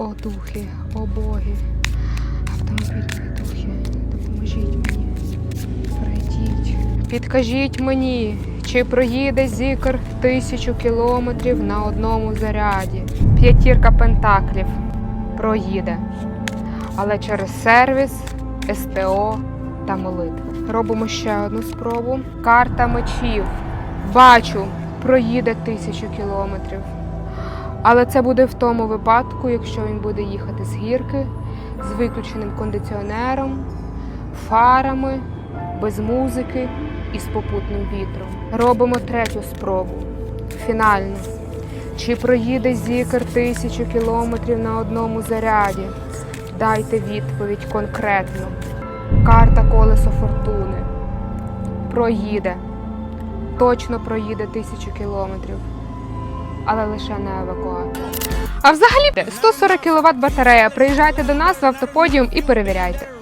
О духи, о боги, автомобільні духи, допоможіть мені. Пройдіть. Підкажіть мені, чи проїде зікр тисячу кілометрів на одному заряді. П'ятірка пентаклів проїде. Але через сервіс, СТО та молитви. Робимо ще одну спробу. Карта мечів. Бачу, проїде тисячу кілометрів. Але це буде в тому випадку, якщо він буде їхати з гірки з виключеним кондиціонером, фарами, без музики і з попутним вітром. Робимо третю спробу. Фінальну. Чи проїде зікер тисячу кілометрів на одному заряді? Дайте відповідь конкретно. Карта колесо фортуни. Проїде. Точно проїде тисячу кілометрів але лише на евакуатор. А взагалі 140 кВт батарея. Приїжджайте до нас в автоподіум і перевіряйте.